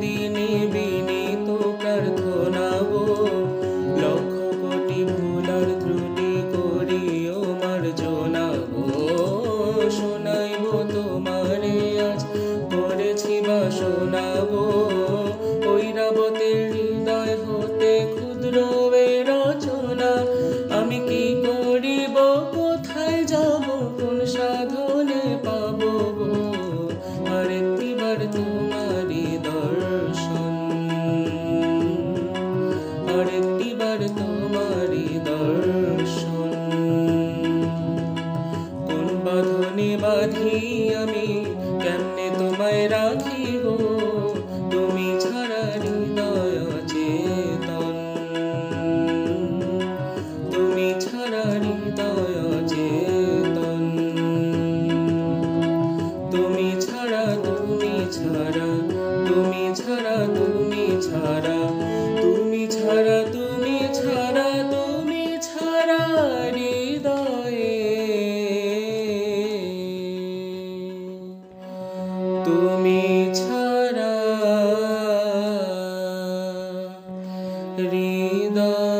দিনে বিনীত প্রার্থনা লক্ষ কোটি ভুলার ত্রুটি করি ও মার্জনা শোনাইব তোমারে আজ করেছি বা শোনাব। ওই রাবতের হৃদয় হতে ক্ষুদ্র রচনা। আমি কি করিব, কোথায় যাব, কোন সাধু বাঁধনে বাঁধি আমি, কেমনে তোমায় রাখি গো? তুমি ছাড়া হৃদয় চেতন তুমি ছাড়া হৃদয় চেতন তুমি ছাড়া তুমি ছাড়া তুমি ছাড়া তুমি ছাড়া হৃদয়